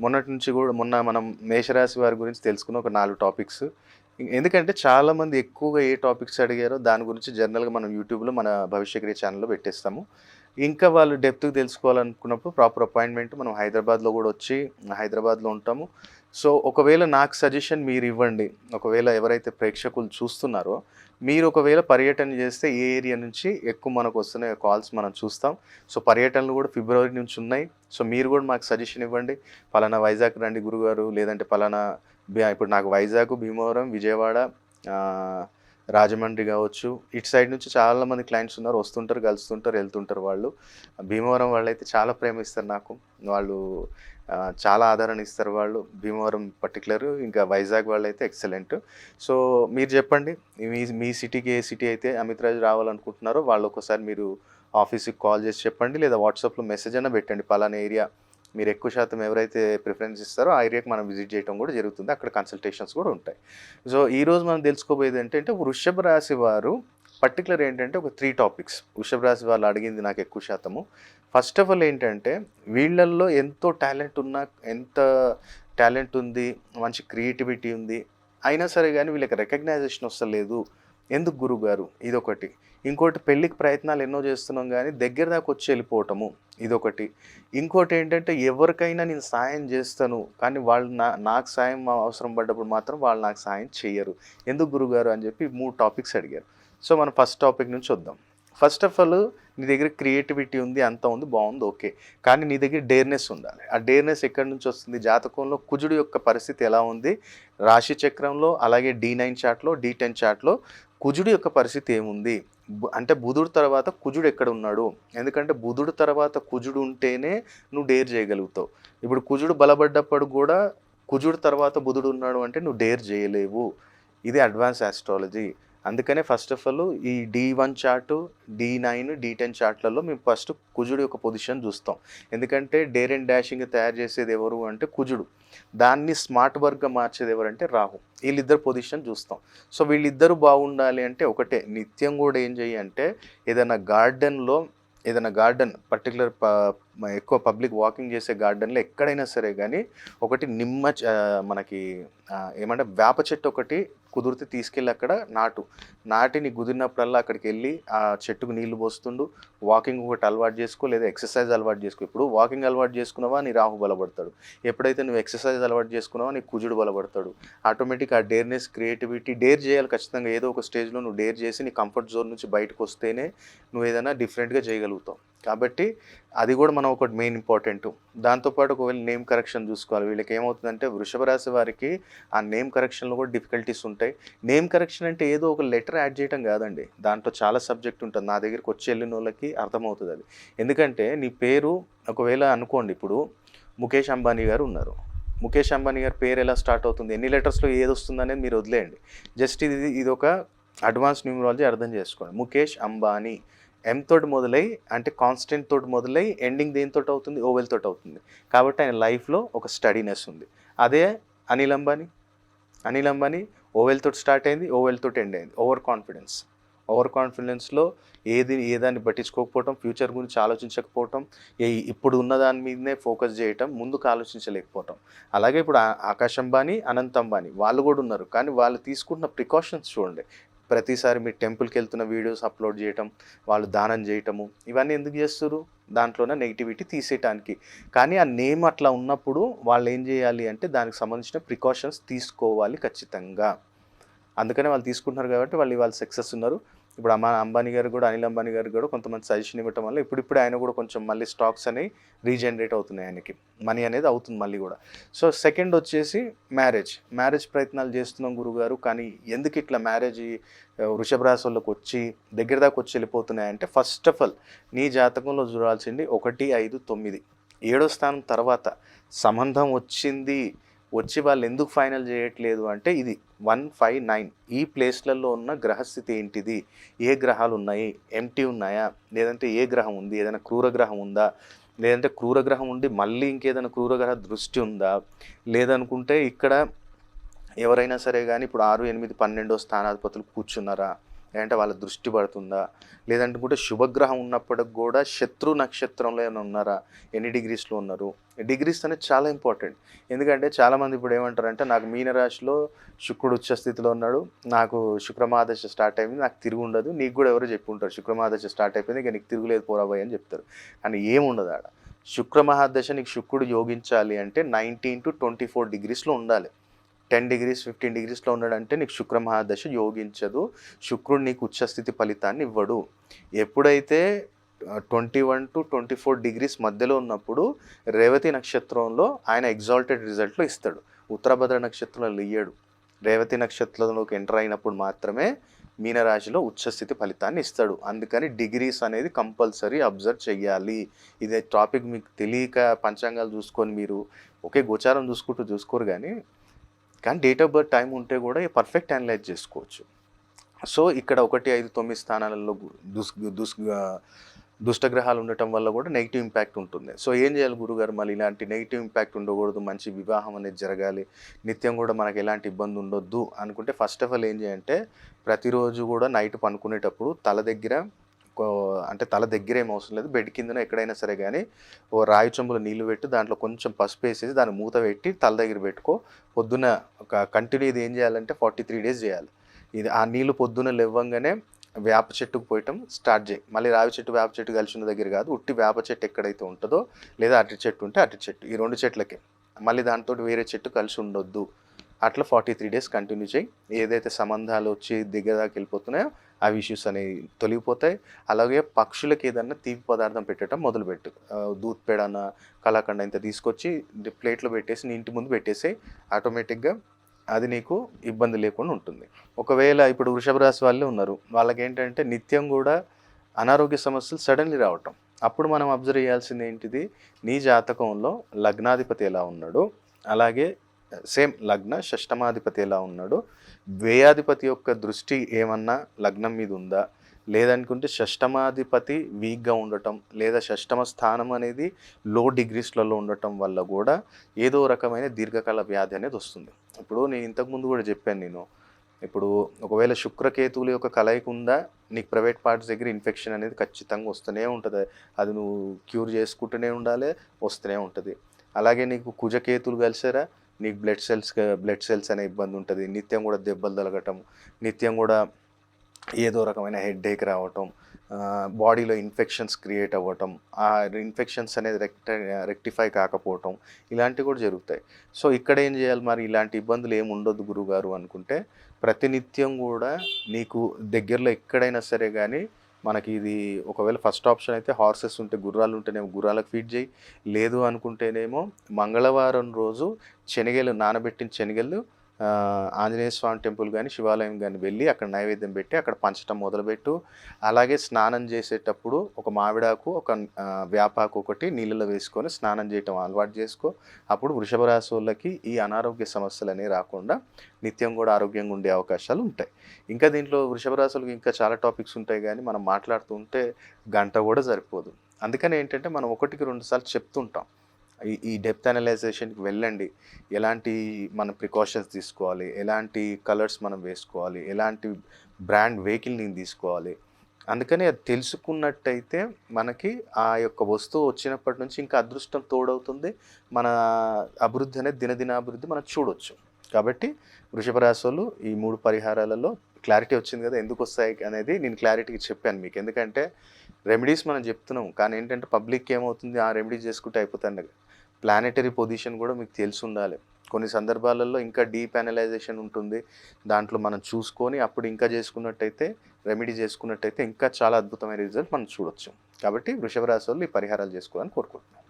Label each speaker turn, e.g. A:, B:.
A: మొన్నటి నుంచి కూడా మొన్న మనం మేషరాశి వారి గురించి తెలుసుకున్న ఒక నాలుగు టాపిక్స్. ఎందుకంటే చాలామంది ఎక్కువగా ఏ టాపిక్స్ అడిగారో దాని గురించి జనరల్గా మనం యూట్యూబ్లో మన భవిష్యక్రియ ఛానల్లో పెట్టేస్తాము. ఇంకా వాళ్ళు డెప్త్గా తెలుసుకోవాలనుకున్నప్పుడు ప్రాపర్ అపాయింట్మెంట్ మనం హైదరాబాద్లో కూడా వచ్చి హైదరాబాద్లో ఉంటాము. సో ఒకవేళ నాకు సజెషన్ మీరు ఇవ్వండి ఒకవేళ ఎవరైతే ప్రేక్షకులు చూస్తున్నారో మీరు ఒకవేళ పర్యటన చేస్తే ఏ ఏరియా నుంచి ఎక్కువ మనకు వస్తున్నాయి కాల్స్ మనం చూస్తాం. సో పర్యటనలు కూడా ఫిబ్రవరి నుంచి ఉన్నాయి. సో మీరు కూడా మాకు సజెషన్ ఇవ్వండి. పలానా వైజాగ్ రండి గురుగారు లేదంటే పలానా ఇప్పుడు నాకు వైజాగ్ భీమవరం విజయవాడ రాజమండ్రి కావచ్చు. ఇటు సైడ్ నుంచి చాలా మంది క్లయింట్స్ ఉన్నారు. వస్తుంటారు కలుస్తుంటారు వెళ్తుంటారు వాళ్ళు. భీమవరం వాళ్ళు అయితే చాలా ప్రేమ ఇస్తారు నాకు. వాళ్ళు చాలా ఆదరణ ఇస్తారు వాళ్ళు. భీమవరం పర్టికులర్ ఇంకా వైజాగ్ వాళ్ళు అయితే ఎక్సలెంట్ సో మీరు చెప్పండి మీ మీ సిటీకి ఏ సిటీ అయితే అమిత్ రాజు రావాలనుకుంటున్నారో వాళ్ళు ఒకసారి మీరు ఆఫీస్కి కాల్ చేసి చెప్పండి లేదా వాట్సాప్లో మెసేజ్ అయినా పెట్టండి. పలానా ఏరియా మీరు ఎక్కువ శాతం ఎవరైతే ప్రిఫరెన్స్ ఇస్తారో ఆ ఏరియాకి మనం విజిట్ చేయడం కూడా జరుగుతుంది. అక్కడ కన్సల్టేషన్స్ కూడా ఉంటాయి. సో ఈరోజు మనం తెలుసుకోబోయేది ఏంటంటే వృషభ రాశి వారు పర్టికులర్ ఏంటంటే ఒక త్రీ టాపిక్స్ వృషభ రాశి వాళ్ళు అడిగింది నాకు ఎక్కువ శాతము. ఫస్ట్ ఆఫ్ ఆల్ ఏంటంటే వీళ్ళల్లో ఎంతో టాలెంట్ ఉన్నా ఎంత టాలెంట్ ఉంది మంచి క్రియేటివిటీ ఉంది అయినా సరే కానీ వీళ్ళకి రికగ్నైజేషన్ వస్తలేదు. ఎందుకు గురుగారు? ఇదొకటి. ఇంకోటి పెళ్ళికి ప్రయత్నాలు ఎన్నో చేస్తున్నాం కానీ దగ్గర దాకా వచ్చి వెళ్ళిపోవటము ఇదొకటి. ఇంకోటి ఏంటంటే ఎవరికైనా నేను సాయం చేస్తాను కానీ వాళ్ళు నా నాకు సాయం అవసరం పడ్డప్పుడు మాత్రం వాళ్ళు నాకు సాయం చేయరు ఎందుకు గురుగారు అని చెప్పి మూడు టాపిక్స్ అడిగారు. సో మనం ఫస్ట్ టాపిక్ నుంచి వద్దాం. ఫస్ట్ ఆఫ్ ఆల్ నీ దగ్గర క్రియేటివిటీ ఉంది అంత ఉంది బాగుంది ఓకే. కానీ నీ దగ్గర డేర్నెస్ ఉండాలి. ఆ డేర్నెస్ ఎక్కడి నుంచి వస్తుంది? జాతకంలో కుజుడు యొక్క పరిస్థితి ఎలా ఉంది? రాశి చక్రంలో అలాగే డి నైన్ చార్ట్లో డి టెన్ చార్ట్లో కుజుడు యొక్క పరిస్థితి ఏముంది? అంటే బుధుడు తర్వాత కుజుడు ఎక్కడ ఉన్నాడు? ఎందుకంటే బుధుడు తర్వాత కుజుడు ఉంటేనే నువ్వు డేర్ చేయగలుగుతావు. ఇప్పుడు కుజుడు బలపడ్డప్పుడు కూడా కుజుడు తర్వాత బుధుడు ఉన్నాడు అంటే నువ్వు డేర్ చేయలేవు. ఇది అడ్వాన్స్ ఆస్ట్రాలజీ అందుకనే ఫస్ట్ ఆఫ్ ఆల్ ఈ D one chart D nine D ten చార్ట్లలో మేము ఫస్ట్ కుజుడు యొక్క పొజిషన్ చూస్తాం. ఎందుకంటే డేర్ అండ్ డాషింగ్ తయారు చేసేది ఎవరు అంటే కుజుడు. దాన్ని స్మార్ట్ వర్క్గా మార్చేది ఎవరంటే రాహు. వీళ్ళిద్దరు పొజిషన్ చూస్తాం. సో వీళ్ళిద్దరు బాగుండాలి అంటే ఒకటే నిత్యం కూడా ఏం చెయ్యి అంటే ఏదైనా గార్డెన్లో ఏదైనా గార్డెన్ పర్టికులర్ ఎక్కువ పబ్లిక్ వాకింగ్ చేసే గార్డెన్లో ఎక్కడైనా సరే కానీ ఒకటి నిమ్మ చ- మనకి ఏమంటే వేప చెట్టు ఒకటి కుదిరితే తీసుకెళ్ళి అక్కడ నాటు. నాటిని కుదిరినప్పుడల్లా అక్కడికి వెళ్ళి ఆ చెట్టుకు నీళ్ళు పోస్తుండు. వాకింగ్ ఒకటి అలవాటు చేసుకో లేదా ఎక్సర్సైజ్ అలవాటు చేసుకో. ఇప్పుడు వాకింగ్ అలవాటు చేసుకున్నావా నీ రాహు బలపడతాడు. ఎప్పుడైతే నువ్వు ఎక్సర్సైజ్ అలవాటు చేసుకున్నావా నీ కుజుడు బలపడతాడు. ఆటోమేటిక్ ఆ డేర్నెస్ క్రియేటివిటీ డేర్ చేయాలి ఖచ్చితంగా. ఏదో ఒక స్టేజ్లో నువ్వు డేర్ చేసి నీ కంఫర్ట్ జోన్ నుంచి బయటకు వస్తేనే నువ్వు ఏదైనా డిఫరెంట్గా చేయగలుగుతావు. కాబట్టి అది కూడా మనం ఒకటి మెయిన్ ఇంపార్టెంట్ దాంతోపాటు ఒకవేళ నేమ్ కరెక్షన్ చూసుకోవాలి. వీళ్ళకి ఏమవుతుందంటే వృషభ రాశి వారికి ఆ నేమ్ కరెక్షన్లో కూడా డిఫికల్టీస్ ఉంటాయి. నేమ్ కరెక్షన్ అంటే ఏదో ఒక లెటర్ యాడ్ చేయడం కాదండి. దాంట్లో చాలా సబ్జెక్ట్ ఉంటుంది. నా దగ్గరికి వచ్చి వెళ్ళిన వాళ్ళకి అర్థమవుతుంది అది. ఎందుకంటే నీ పేరు ఒకవేళ అనుకోండి ఇప్పుడు ముఖేష్ అంబానీ గారు ఉన్నారు. ముఖేష్ అంబానీ గారి పేరు ఎలా స్టార్ట్ అవుతుంది? ఎన్ని లెటర్స్లో ఏది వస్తుంది అనేది మీరు వదిలేయండి. జస్ట్ ఇది ఇది ఒక అడ్వాన్స్ న్యూమరాలజీ అర్థం చేసుకోండి. ముఖేష్ అంబానీ. ఎం తోటి మొదలై అంటే కాన్స్టెంట్ తోటి మొదలై ఎండింగ్ దేనితోటి అవుతుంది? ఓవెల్ తోటి అవుతుంది. కాబట్టి ఆయన లైఫ్లో ఒక స్టడీనెస్ ఉంది. అదే అనిల్ అంబానీ. అనిల్ అంబానీ ఓవెల్ తోటి స్టార్ట్ అయింది ఓవెల్ తోటి ఎండ్ అయింది. ఓవర్ కాన్ఫిడెన్స్ ఓవర్ కాన్ఫిడెన్స్లో ఏది ఏదాన్ని పట్టించుకోకపోవటం ఫ్యూచర్ గురించి ఆలోచించకపోవటం ఏ- ఇప్పుడు ఉన్న దాని మీదనే ఫోకస్ చేయటం ముందుకు ఆలోచించలేకపోవటం. అలాగే ఇప్పుడు ఆకాశ్ అంబానీ అనంత్ అంబానీ వాళ్ళు కూడా ఉన్నారు. కానీ వాళ్ళు తీసుకుంటున్న ప్రికాషన్స్ చూడండి. ప్రతిసారి మీరు టెంపుల్కి వెళ్తున్న వీడియోస్ అప్లోడ్ చేయటం వాళ్ళు దానం చేయటము ఇవన్నీ ఎందుకు చేస్తారు దాంట్లోనే నెగిటివిటీ తీసేయటానికి. కానీ ఆ నేమ్ అట్లా ఉన్నప్పుడు వాళ్ళు ఏం చేయాలి అంటే దానికి సంబంధించిన ప్రికాషన్స్ తీసుకోవాలి ఖచ్చితంగా. అందుకనే వాళ్ళు తీసుకుంటున్నారు కాబట్టి వాళ్ళు ఇవాళ సక్సెస్ ఉన్నారు. ఇప్పుడు అమ్మా అంబానీ గారు కూడా అనిల్ అంబానీ గారు కూడా కొంతమంది సజెషన్ ఇవ్వటం వల్ల ఇప్పుడిప్పుడు ఆయన కూడా కొంచెం మళ్ళీ స్టాక్స్ అనేవి రీజనరేట్ అవుతున్నాయి ఆయనకి. మనీ అనేది అవుతుంది మళ్ళీ కూడా. సో సెకండ్ వచ్చేసి మ్యారేజ్ మ్యారేజ్ ప్రయత్నాలు చేస్తున్నాం గురుగారు కానీ ఎందుకు ఇట్లా మ్యారేజ్ వృషభ రాశుల్లోకి వచ్చి దగ్గర దాకా వచ్చి వెళ్ళిపోతున్నాయంటే ఫస్ట్ ఆఫ్ ఆల్ నీ జాతకంలో చూడాల్సింది ఒకటి ఐదు తొమ్మిది. ఏడో స్థానం తర్వాత సంబంధం వచ్చింది వచ్చి వాళ్ళు ఎందుకు ఫైనల్ చేయట్లేదు అంటే ఇది వన్ ఫైవ్ నైన్ ఈ ప్లేస్లలో ఉన్న గ్రహస్థితి ఏంటిది? ఏ గ్రహాలు ఉన్నాయి? ఎంటీ ఉన్నాయా? లేదంటే ఏ గ్రహం ఉంది? ఏదైనా క్రూర గ్రహం ఉందా? లేదంటే క్రూర గ్రహం ఉండి మళ్ళీ ఇంకేదైనా క్రూరగ్రహ దృష్టి ఉందా? లేదనుకుంటే ఇక్కడ ఎవరైనా సరే కానీ ఇప్పుడు ఆరు ఎనిమిది పన్నెండో స్థానాధిపతులు కూర్చున్నారా? లేదంటే వాళ్ళ దృష్టి పడుతుందా? లేదంటే కూడా శుభగ్రహం ఉన్నప్పటికి కూడా శత్రు నక్షత్రంలో ఏమైనా ఉన్నారా? ఎన్ని డిగ్రీస్లో ఉన్నారు? డిగ్రీస్ అనేది చాలా ఇంపార్టెంట్. ఎందుకంటే చాలామంది ఇప్పుడు ఏమంటారంటే నాకు మీనరాశిలో శుక్రుడు ఉచ్చ స్థితిలో ఉన్నాడు. నాకు శుక్రమాదశ స్టార్ట్ అయింది నాకు తిరుగు ఉండదు. నీకు కూడా ఎవరో చెప్పి ఉంటారు. శుక్రమాదశ స్టార్ట్ అయిపోయింది. ఇక నీకు తిరుగులేదు పోరాబాయ్ అని చెప్తారు. కానీ ఏముండదు ఆడ. శుక్రమహాదశ నీకు శుక్రుడు యోగించాలి అంటే నైన్టీన్ టు ట్వంటీ ఫోర్ డిగ్రీస్లో ఉండాలి. టెన్ డిగ్రీస్ ఫిఫ్టీన్ డిగ్రీస్లో ఉన్నాడంటే నీకు శుక్ర మహాదశ యోగించదు. శుక్రుడు నీకు ఉచ్చస్థితి ఫలితాన్ని ఇవ్వడు. ఎప్పుడైతే twenty one to twenty four degrees మధ్యలో ఉన్నప్పుడు రేవతి నక్షత్రంలో ఆయన ఎగ్జాల్టెడ్ రిజల్ట్లో ఇస్తాడు. ఉత్తరభద్ర నక్షత్రంలో ఇయ్యడు రేవతి నక్షత్రంలోకి ఎంటర్ అయినప్పుడు మాత్రమే మీనరాశిలో ఉచ్చస్థితి ఫలితాన్ని ఇస్తాడు. అందుకని డిగ్రీస్ అనేది కంపల్సరీ అబ్జర్వ్ చేయాలి ఇదే టాపిక్ మీకు తెలియక పంచాంగాలు చూసుకొని మీరు ఒకే గోచారం చూసుకుంటూ చూసుకోరు కానీ కానీ డేట్ ఆఫ్ బర్త్ టైం ఉంటే కూడా పర్ఫెక్ట్ అనలైజ్ చేసుకోవచ్చు. సో ఇక్కడ ఒకటి ఐదు తొమ్మిది స్థానాలలో దుస్ దుస్ దుష్టగ్రహాలు ఉండటం వల్ల కూడా నెగిటివ్ ఇంపాక్ట్ ఉంటుంది. సో ఏం చేయాలి గురుగారు? మళ్ళీ ఇలాంటి నెగిటివ్ ఇంపాక్ట్ ఉండకూడదు మంచి వివాహం అనేది జరగాలి నిత్యం కూడా మనకు ఎలాంటి ఇబ్బంది ఉండొద్దు అనుకుంటే ఫస్ట్ ఆఫ్ ఆల్ ఏం చేయాలంటే ప్రతిరోజు కూడా నైట్ పనుకునేటప్పుడు తల దగ్గర అంటే తల దగ్గర ఏం అవసరం లేదు. బెడ్ కిందన ఎక్కడైనా సరే కానీ ఓ రాయి చెంబులో నీళ్ళు పెట్టి దాంట్లో కొంచెం పసుపు వేసేసి దాన్ని మూత పెట్టి తల దగ్గర పెట్టుకో. పొద్దున ఒక కంటిన్యూ ఇది ఏం చేయాలంటే ఫార్టీ త్రీ డేస్ చేయాలి. ఇది ఆ నీళ్ళు పొద్దున లేవ్వంగానే వేప చెట్టుకు పోయటం స్టార్ట్ చేయి. మళ్ళీ రావి చెట్టు వేప చెట్టు కలిసి ఉన్న దగ్గర కాదు. ఉట్టి వేప చెట్టు ఎక్కడైతే ఉంటుందో లేదా అరటి చెట్టు ఉంటే అరటి చెట్టు. ఈ రెండు చెట్లకే. మళ్ళీ దాంతో వేరే చెట్టు కలిసి ఉండొద్దు. అట్లా ఫార్టీ త్రీ డేస్ కంటిన్యూ చేయి. ఏదైతే సంబంధాలు వచ్చి దగ్గర దాకా వెళ్ళిపోతున్నాయో అవి ఇష్యూస్ అనేవి తొలగిపోతాయి. అలాగే పక్షులకి ఏదన్నా తీపి పదార్థం పెట్టడం మొదలుపెట్టు. దూత్ దూద్ పేడన కలాకండ ఇంత తీసుకొచ్చి ప్లేట్లో పెట్టేసి నీ ఇంటి ముందు పెట్టేసి ఆటోమేటిక్గా అది నీకు ఇబ్బంది లేకుండా ఉంటుంది. ఒకవేళ ఇప్పుడు వృషభ రాశి వాళ్ళే ఉన్నారు. వాళ్ళకి ఏంటంటే నిత్యం కూడా అనారోగ్య సమస్యలు సడన్లీ రావటం. అప్పుడు మనం అబ్జర్వ్ చేయాల్సింది ఏంటిది? నీ జాతకంలో లగ్నాధిపతి ఎలా ఉన్నాడు? అలాగే సేమ్ లగ్న షష్టమాధిపతి ఎలా ఉన్నాడో. వ్యయాధిపతి యొక్క దృష్టి ఏమన్నా లగ్నం మీద ఉందా? లేదనుకుంటే షష్టమాధిపతి వీక్గా ఉండటం లేదా షష్టమ స్థానం అనేది లో డిగ్రీస్లలో ఉండటం వల్ల కూడా ఏదో రకమైన దీర్ఘకాల వ్యాధి అనేది వస్తుంది. ఇప్పుడు నేను ఇంతకుముందు కూడా చెప్పాను నేను. ఇప్పుడు ఒకవేళ శుక్రకేతువుల యొక్క కలయిక ఉందా? నీకు ప్రైవేట్ పార్ట్స్ దగ్గర ఇన్ఫెక్షన్ అనేది ఖచ్చితంగా వస్తూనే ఉంటుంది. అది నువ్వు క్యూర్ చేసుకుంటూనే ఉండాలి వస్తూనే ఉంటుంది. అలాగే నీకు కుజకేతులు కలిసారా నీకు బ్లడ్ సెల్స్ బ్లడ్ సెల్స్ అనే ఇబ్బంది ఉంటుంది. నిత్యం కూడా దెబ్బలు తలగటం నిత్యం కూడా ఏదో రకమైన హెడ్ ఏక్ రావటం బాడీలో ఇన్ఫెక్షన్స్ క్రియేట్ అవ్వటం ఆ ఇన్ఫెక్షన్స్ అనేది రెక్ట రెక్టిఫై కాకపోవటం ఇలాంటివి కూడా జరుగుతాయి. సో ఇక్కడ ఏం చేయాలి మరి? ఇలాంటి ఇబ్బందులు ఏమి ఉండొద్దు గురుగారు అనుకుంటే ప్రతినిత్యం కూడా నీకు దగ్గరలో ఎక్కడైనా సరే కానీ మనకి ఇది ఒకవేళ ఫస్ట్ ఆప్షన్ అయితే హార్సెస్ ఉంటే గుర్రాలు ఉంటేనేమో గుర్రాలకు ఫీడ్ చేయి. లేదు అనుకుంటేనేమో మంగళవారం రోజు శనగలు నానబెట్టిన శనగలు ఆంజనేయ స్వామి టెంపుల్ కానీ శివాలయం కానీ వెళ్ళి అక్కడ నైవేద్యం పెట్టి అక్కడ పంచటం మొదలుపెట్టు. అలాగే స్నానం చేసేటప్పుడు ఒక మామిడాకు ఒక వ్యాపాకు ఒకటి నీళ్ళలో వేసుకొని స్నానం చేయటం అలవాటు చేసుకో. అప్పుడు వృషభ రాశి వాళ్ళకి ఈ అనారోగ్య సమస్యలు అనేవి రాకుండా నిత్యం కూడా ఆరోగ్యంగా ఉండే అవకాశాలు ఉంటాయి. ఇంకా దీంట్లో వృషభ రాశులకు ఇంకా చాలా టాపిక్స్ ఉంటాయి కానీ మనం మాట్లాడుతూ ఉంటే గంట కూడా సరిపోదు. అందుకని ఏంటంటే మనం ఒకటికి రెండు సార్లు చెప్తుంటాం. ఈ ఈ డెప్త్ అనలైజేషన్కి వెళ్ళండి. ఎలాంటి మన ప్రికాషన్స్ తీసుకోవాలి? ఎలాంటి కలర్స్ మనం వేసుకోవాలి? ఎలాంటి బ్రాండ్ వెహికల్ని తీసుకోవాలి? అందుకని అది తెలుసుకున్నట్టయితే మనకి ఆ యొక్క వస్తువు వచ్చినప్పటి నుంచి ఇంకా అదృష్టం తోడవుతుంది. మన అభివృద్ధి అనేది దినదినాభివృద్ధి మనం చూడొచ్చు. కాబట్టి వృషభ ఈ మూడు పరిహారాలలో క్లారిటీ వచ్చింది కదా ఎందుకు వస్తాయి అనేది నేను క్లారిటీకి చెప్పాను మీకు. ఎందుకంటే రెమెడీస్ మనం చెప్తున్నాం. కానీ ఏంటంటే పబ్లిక్ ఏమవుతుంది? ఆ రెమెడీస్ చేసుకుంటే అయిపోతుంది ప్లానెటరీ పొజిషన్ కూడా మీకు తెలిసి ఉండాలి కొన్ని సందర్భాలలో ఇంకా డీప్ అనలైజేషన్ ఉంటుంది. దాంట్లో మనం చూసుకొని అప్పుడు ఇంకా చేసుకున్నట్టయితే రెమెడీ చేసుకున్నట్టయితే ఇంకా చాలా అద్భుతమైన రిజల్ట్ మనం చూడొచ్చు. కాబట్టి వృషభ రాశి వాళ్ళు ఈ పరిహారాలు చేసుకోవాలని కోరుకుంటున్నాను